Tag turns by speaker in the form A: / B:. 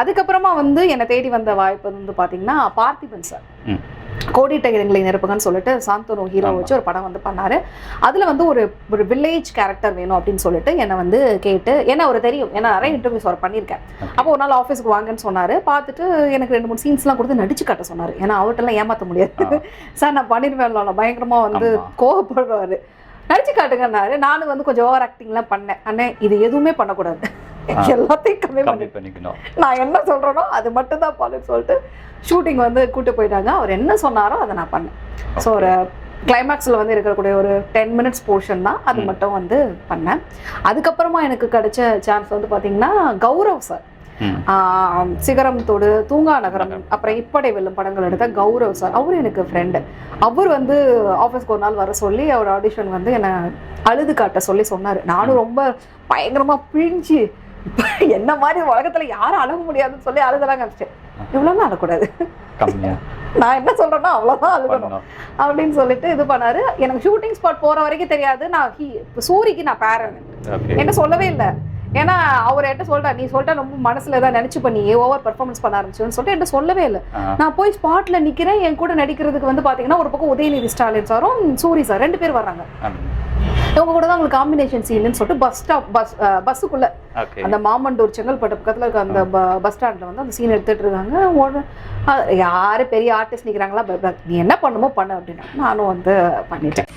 A: அதுக்கப்புறமா வந்து என்னை தேடி வந்த வாய்ப்பு வந்து பார்த்தீங்கன்னா பார்த்திபன் சார். கோடிட்ட இடங்களை நிரப்புங்கன்னு சொல்லிட்டு சாந்தனு ஹீரோ. வச்சு ஒரு படம் வந்து பண்ணாரு. அதுல வந்து ஒரு ஒரு வில்லேஜ் கேரக்டர் வேணும் அப்படின்னு சொல்லிட்டு என்னை வந்து கேட்டு ஏன்னா அவர் தெரியும். ஏன்னா நிறைய இன்டர்வியூஸ் அவர் பண்ணியிருக்கேன் அப்போ ஒரு நாள் ஆஃபீஸ்க்கு வாங்கன்னு சொன்னாரு. பார்த்துட்டு எனக்கு ரெண்டு மூணு சீன்ஸ்லாம் கொடுத்து நடிச்சு காட்ட சொன்னாரு. ஏன்னா அவர்கிட்டலாம் ஏமாத்த முடியாது. சார் நான் பண்ணிருவேன் பயங்கரமா வந்து. கோவப்படுவாரு. நடிச்சு காட்டுங்கன்னாரு. நானும் வந்து கொஞ்சம் ஓவர் ஆக்டிங்லாம் பண்ணேன். அண்ணே இது எதுவுமே பண்ணக்கூடாது. எல்லாத்தையும் கம்மி பண்ணி
B: பண்ணிக்கணும்.
A: நான் என்ன சொல்றேனோ அது மட்டும் தான் பண்ணுன்னு சொல்லிட்டு ஷூட்டிங் வந்து கூட்டு போயிட்டாங்க. அவர் என்ன சொன்னாரோ அதை நான் பண்ணேன். ஸோ ஒரு கிளைமேக்ஸில் வந்து இருக்கக்கூடிய ஒரு டென் மினிட்ஸ் போர்ஷன் தான் அது. மட்டும் வந்து பண்ணேன். அதுக்கப்புறமா எனக்கு கிடைச்ச சான்ஸ் வந்து பார்த்தீங்கன்னா கௌரவ் சார் சிகரம் தொடு தூங்கா நகரம். அப்புறம் இப்படை வெல்லும் படங்கள் எடுத்த கௌரவ் சார் அவரு எனக்கு ஃப்ரெண்டு அவர் வந்து ஆஃபீஸ்க்கு ஒரு நாள் வர சொல்லி அவர் ஆடிஷன் வந்து என்னை அழுது காட்ட சொல்லி சொன்னார். நானும் ரொம்ப பயங்கரமா பிழிஞ்சு என்ன மாதிரி உலகத்துல யாரும் அழக முடியாதுன்னு சொல்லி அழுதலாம் காமிச்சேன் இவ்வளோலாம் அழக்கூடாது. நான் என்ன சொல்றேனோ அவ்வளோதான் அழுகணும். அப்படின்னு சொல்லிட்டு இது பண்ணாரு. எனக்கு ஷூட்டிங் ஸ்பாட் போற வரைக்கும் தெரியாது. நான் சூரிக்கு நான் பேரன் என்ன சொல்லவே இல்லை. ஏன்னா அவர் என்கிட்ட சொல்லிட்டார் நீ சொல்லிட்டா ரொம்ப மனசுல ஏதாவது நினைச்சு பண்ணி ஓவர் பெர்ஃபார்மன்ஸ் பண்ண ஆரம்பிச்சுன்னு சொல்லிட்டு என்கிட்ட சொல்லவே இல்லை. நான் போய் ஸ்பாட்ல நிக்கிறேன். என் கூட நடிக்கிறதுக்கு வந்து பாத்தீங்கன்னா ஒரு பக்கம் உதயநிதி ஸ்டாலின் சாரும் சூரி சார் ரெண்டு பேர் வர்றாங்க. இவங்க கூட தான் உங்களுக்கு காம்பினேஷன் சீன்னு சொல்லிட்டு பஸ் ஸ்டாப் பஸ் பஸ்ஸுக்குள்ள அந்த மாமண்டூர் செங்கல்பட்டு பக்கத்துல இருக்க அந்த பஸ் ஸ்டாண்ட்ல வந்து அந்த சீன் எடுத்துட்டு இருக்காங்க. யாரு பெரிய ஆர்டிஸ்ட் ப- நீ என்ன பண்ணுமோ பண்ணு அப்படின்னா நானும் வந்து பண்ணிட்டேன்.